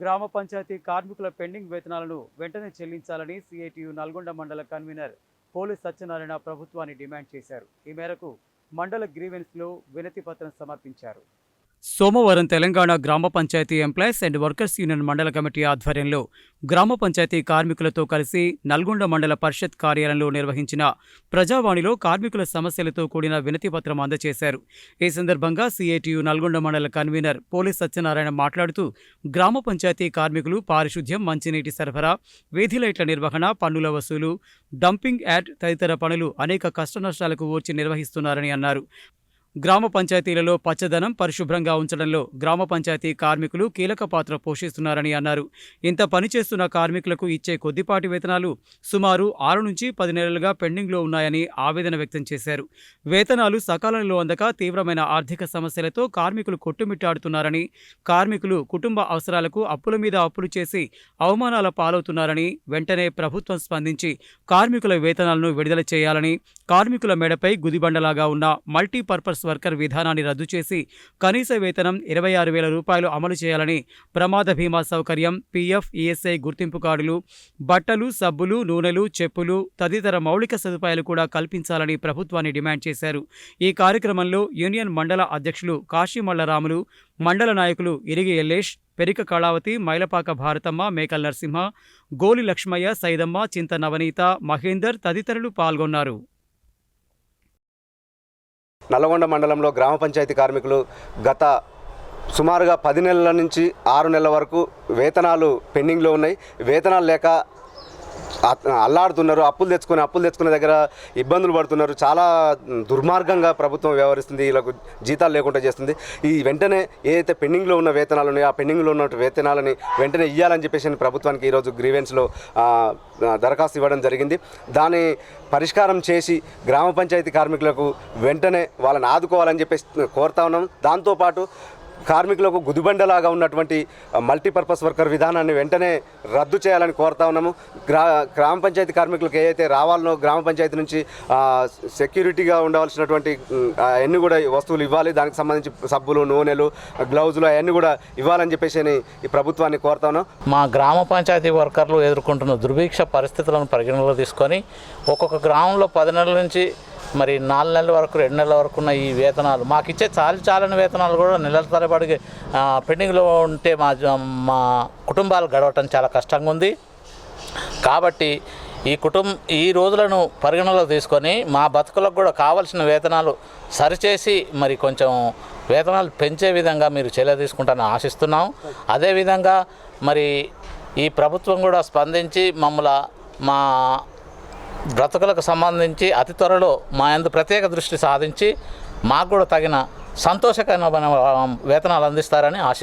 గ్రామ పంచాయతీ కార్మికుల పెండింగ్ వేతనాలను వెంటనే చెల్లించాలని సిఐటియు నల్గొండ మండల కన్వీనర్ పోలి సత్యనారాయణ ప్రభుత్వాన్ని డిమాండ్ చేశారు. ఈ మేరకు మండల గ్రీవెన్స్లో వినతి పత్రం సమర్పించారు. సోమవారం తెలంగాణ గ్రామ panchayat employees and workers union mandal committee ఆధ్వర్యంలో గ్రామ పంచాయతీ కార్మికులతో కలిసి నల్గొండ మండల పరిషత్ కార్యాలయంలో నిర్వహించిన ప్రజావాణిలో కార్మికుల సమస్యలతో కూడిన వినతిపత్రం అందజేశారు. ఈ సందర్భంగా సిఐటియు నల్గొండ మండల కన్వీనర్ పోలీస్ సత్యనారాయణ మాట్లాడుతూ గ్రామ పంచాయతీ కార్మికులు పారిశుధ్యం మంచినీటి సరఫరా వీధి లైట్ల నిర్వహణ పన్నుల వసూలు డంపింగ్ యాడ్ తదితర పనులు అనేక కష్టనష్టాలకు ఓర్చి నిర్వహిస్తున్నారని అన్నారు. గ్రామ పంచాయతీలలో పచ్చదనం పరిశుభ్రంగా ఉంచడంలో గ్రామ పంచాయతీ కార్మికులు కీలక పాత్ర పోషిస్తున్నారని అన్నారు. ఇంత పనిచేస్తున్న కార్మికులకు ఇచ్చే కొద్దిపాటి వేతనాలు సుమారు ఆరు నుంచి పది నెలలుగా పెండింగ్లో ఉన్నాయని ఆవేదన వ్యక్తం చేశారు. వేతనాలు సకాలంలో అందక తీవ్రమైన ఆర్థిక సమస్యలతో కార్మికులు కొట్టుమిట్టాడుతున్నారని కార్మికులు కుటుంబ అవసరాలకు అప్పుల మీద అప్పులు చేసి అవమానాల పాలవుతున్నారని వెంటనే ప్రభుత్వం స్పందించి కార్మికుల వేతనాలను విడుదల చేయాలని కార్మికుల మెడపై గుదిబండలాగా ఉన్న మల్టీపర్పస్ వర్కర్ విధానాన్ని రద్దు చేసి కనీస వేతనం ఇరవై ఆరు వేల రూపాయలు అమలు చేయాలని ప్రమాద బీమా సౌకర్యం పీఎఫ్ ఈఎస్ఐ గుర్తింపు కార్డులు బట్టలు సబ్బులు నూనెలు చెప్పులు తదితర మౌలిక సదుపాయాలు కూడా కల్పించాలని ప్రభుత్వాన్ని డిమాండ్ చేశారు. ఈ కార్యక్రమంలో యూనియన్ మండల అధ్యక్షులు కాశీమల్లరాములు మండల నాయకులు ఇరిగి ఎల్లేష్ పెరిక కళావతి మైలపాక భారతమ్మ మేకల్ నరసింహ గోలి లక్ష్మయ్య సైదమ్మ చింత నవనీత మహేందర్ తదితరులు పాల్గొన్నారు. నల్లగొండ మండలంలో గ్రామ పంచాయతీ కార్మికులు గత సుమారుగా పది నెలల నుంచి ఆరు నెలల వరకు వేతనాలు పెండింగ్లో ఉన్నాయి. వేతనాలు లేక అల్లాడుతున్నారు అప్పులు తెచ్చుకొని అప్పులు తెచ్చుకునే దగ్గర ఇబ్బందులు పడుతున్నారు. చాలా దుర్మార్గంగా ప్రభుత్వం వ్యవహరిస్తుంది వీళ్ళకు జీతాలు లేకుండా చేస్తుంది. ఈ వెంటనే ఏదైతే పెండింగ్లో ఉన్న వేతనాలు ఉన్నాయో ఆ పెండింగ్లో ఉన్న వేతనాలని వెంటనే ఇవ్వాలని చెప్పేసి ప్రభుత్వానికి ఈరోజు గ్రీవెన్స్లో దరఖాస్తు ఇవ్వడం జరిగింది. దాని పరిష్కారం చేసి గ్రామ పంచాయతీ కార్మికులకు వెంటనే వాళ్ళని ఆదుకోవాలని చెప్పేసి కోరుతా ఉన్నాం. దాంతోపాటు కార్మికులకు గుదిబండలాగా ఉన్నటువంటి మల్టీపర్పస్ వర్కర్ విధానాన్ని వెంటనే రద్దు చేయాలని కోరుతా ఉన్నాము. గ్రా గ్రామ పంచాయతీ కార్మికులకు ఏదైతే రావాలనో గ్రామ పంచాయతీ నుంచి సెక్యూరిటీగా ఉండవలసినటువంటి అవన్నీ కూడా వస్తువులు ఇవ్వాలి. దానికి సంబంధించి సబ్బులు నూనెలు గ్లౌజులు అవన్నీ కూడా ఇవ్వాలని చెప్పేసి ఈ ప్రభుత్వాన్ని కోరుతా ఉన్నాం. మా గ్రామ పంచాయతీ వర్కర్లు ఎదుర్కొంటున్న దుర్భిక్ష పరిస్థితులను పరిగణనలో తీసుకొని ఒక్కొక్క గ్రామంలో పది నెలల నుంచి మరి నాలుగు నెలల వరకు రెండు నెలల వరకు ఉన్న ఈ వేతనాలు మాకు ఇచ్చే చాలి చాలని వేతనాలు కూడా నెలల తరబడి పెండింగ్లో ఉంటే మా మా కుటుంబాలు గడవటం చాలా కష్టంగా ఉంది. కాబట్టి ఈ కుటుంబ ఈ రోజులను పరిగణలో తీసుకొని మా బతుకులకు కూడా కావలసిన వేతనాలు సరిచేసి మరి కొంచెం వేతనాలు పెంచే విధంగా మీరు చర్య తీసుకుంటారని ఆశిస్తున్నాం. అదేవిధంగా మరి ఈ ప్రభుత్వం కూడా స్పందించి మమ్మల్ని మా బ్రతుకులకు సంబంధించి అతి త్వరలో మా యందు ప్రత్యేక దృష్టి సాధించి మాకు కూడా తగిన సంతోషకరమైన వేతనాలు అందిస్తారని ఆశిస్తున్నాను